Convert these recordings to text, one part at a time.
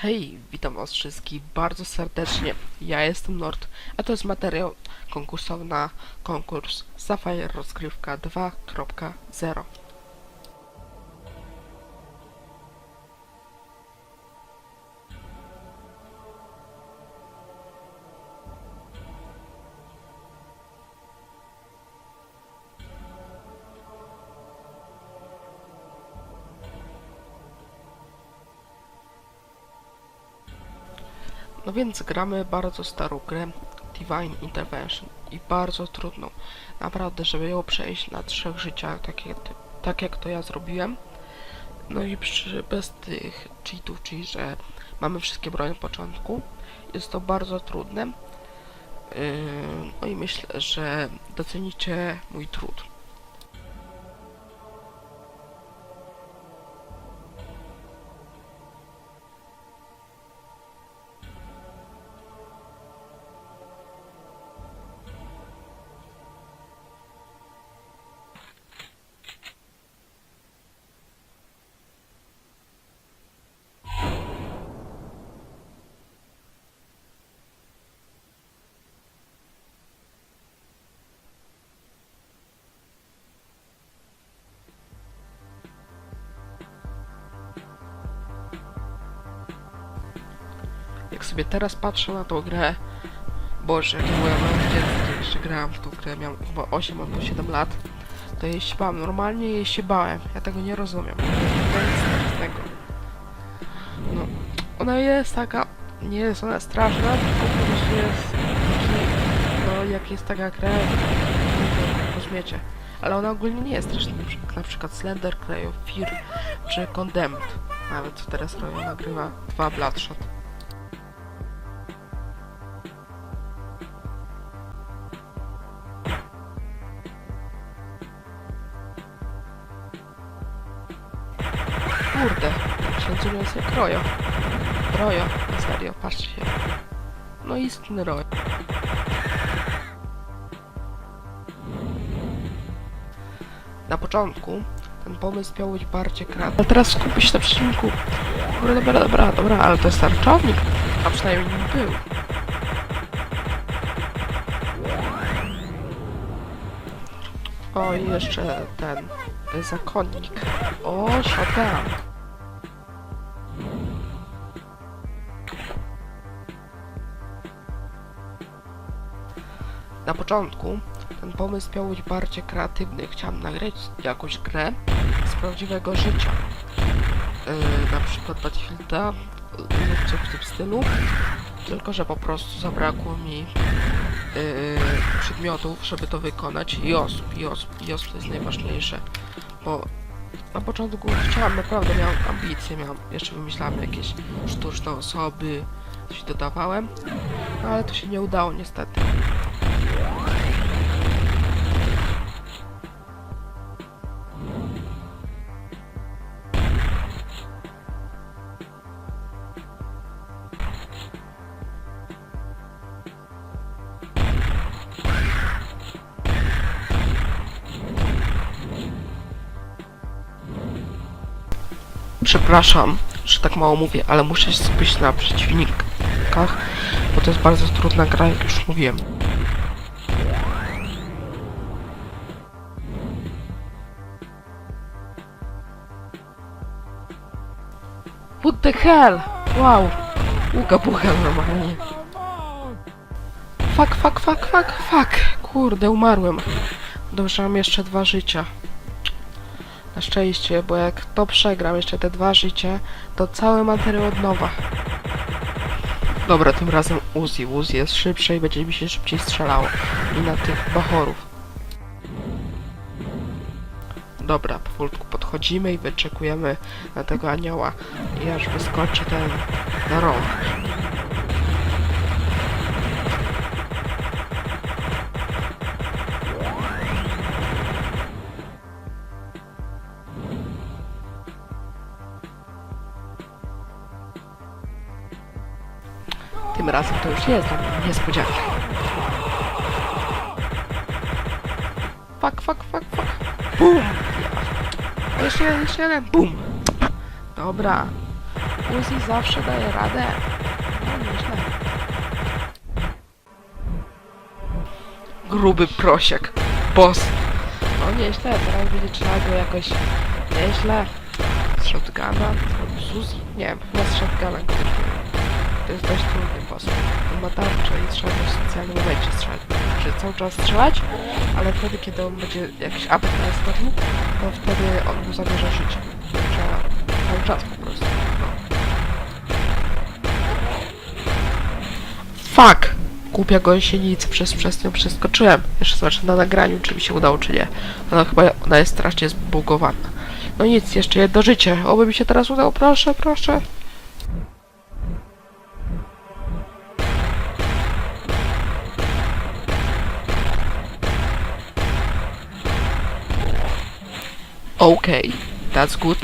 Hej, witam was wszystkich bardzo serdecznie. Ja jestem Nord, a to jest materiał konkursowy na konkurs Sapphire Rozgrywka 2.0. No więc gramy bardzo starą grę Divine Intervention i bardzo trudną. Naprawdę, żeby ją przejść na trzech życiach, tak jak, tak jak to ja zrobiłem. No i przy, bez tych cheatów, czyli że mamy wszystkie bronie na początku. Jest to bardzo trudne. Yy, no i myślę, że docenicie mój trud. Jak sobie teraz patrzę na tą grę, Boże, jak byłem dzieckiem, jeszcze grałem w tą grę, miałem chyba 8 albo 7 lat, to jej się bałem. Normalnie jej się bałem. Ja tego nie rozumiem. To jest strasznego. No, ona jest taka, nie jest ona straszna, tylko po prostu jest taki, no jak jest taka gra, to rozumiecie. Ale ona ogólnie nie jest straszna, jak na przykład Slender, Clay, Fear czy Condemned. Nawet teraz Royo nagrywa dwa Bloodshot. Jest jak Rojo. Serio, patrzcie się. No istny Rojo. Na początku ten pomysł miał być bardziej kreatywny. Ale teraz skupię się na przeciwniku. Dobra, dobra, dobra, dobra, ale to jest tarczownik. A przynajmniej nim był. O, i jeszcze ten zakonnik. O, shotgun. Na początku ten pomysł miał być bardziej kreatywny. Chciałem nagrać jakąś grę z prawdziwego życia. Yy, na przykład Battlefielda lub coś w tym stylu. Tylko, że po prostu zabrakło mi yy, przedmiotów, żeby to wykonać i osób, i osób, i osób to jest najważniejsze. Bo na początku chciałem, naprawdę miałem ambicje, miałem, jeszcze wymyślałem jakieś sztuczne osoby, coś dodawałem, no ale to się nie udało niestety. Przepraszam, że tak mało mówię, ale muszę się skupić na przeciwnikach, bo to jest bardzo trudna gra, jak już mówiłem. What the hell? Wow! Uga bucha normalnie. Fuck, fuck, fuck, fuck, fuck! Kurde, umarłem. Dobrze, mam jeszcze dwa życia. Na szczęście, bo jak to przegram jeszcze te dwa życie, to cały materiał od nowa. Dobra, tym razem Uzi. Uzi jest szybszy i będzie mi się szybciej strzelało. I na tych bachorów. Dobra, powolutku podchodzimy i wyczekujemy na tego anioła. I aż wyskoczy ten na rąk. Razem to już jest mnie niespodzianka. Fuck, fuck, fuck, fuck. Bum! Jeszcze jeden, jeszcze jeden. Bum! Dobra. Uzi zawsze daje radę. No, nieźle. Gruby prosiak. Boss. No nieźle, teraz będzie trzeba go jakoś nieźle. Z shotguna? Z Uzi? Nie chyba z shotguna. To jest dość trudny boss. On ma tarczę i trzeba go w specjalnym momencie strzelać. Czy cały czas strzelać, ale wtedy, kiedy on będzie jakiś atak na nastąpił, to wtedy on mu zabierze życie. Trzeba cały czas po prostu. No. Fuck! Głupia gąsienica, przez, przez nią przeskoczyłem. Jeszcze zobaczę na nagraniu, czy mi się udało, czy nie. Ona chyba, ona jest strasznie zbugowana. No nic, jeszcze jedno życie. Oby mi się teraz udało, proszę, proszę. Okay, that's good.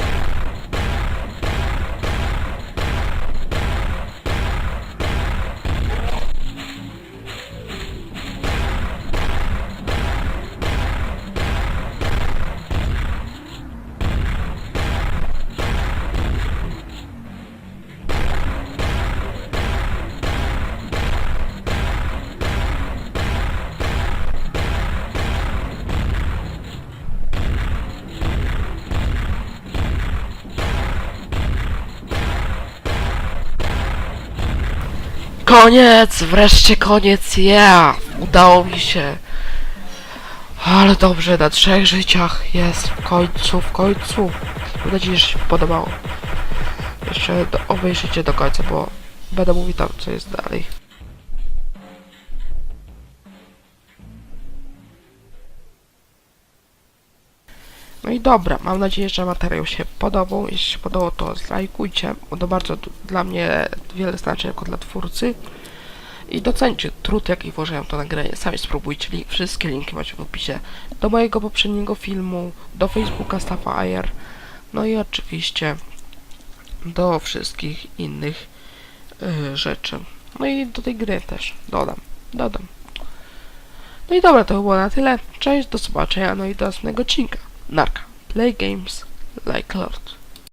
Koniec! Wreszcie koniec! Yeah! Udało mi się! Ale dobrze, na trzech życiach jest w końcu, w końcu. Mam nadzieję, że się podobało. Jeszcze do, obejrzyjcie do końca, bo będę mówił tam, co jest dalej. No i dobra, mam nadzieję, że materiał się podobał. Jeśli się podobał, to zlajkujcie, bo to bardzo dla mnie wiele znaczy jako dla twórcy. I docencie trud, jaki włożyłem to nagranie. Sami spróbujcie. Li- wszystkie linki macie w opisie. Do mojego poprzedniego filmu, do Facebooka Sapphire, no i oczywiście do wszystkich innych y, rzeczy. No i do tej gry też dodam. Dodam. No i dobra, to było na tyle. Cześć, do zobaczenia, no i do następnego odcinka. Narka. Play games like a lord.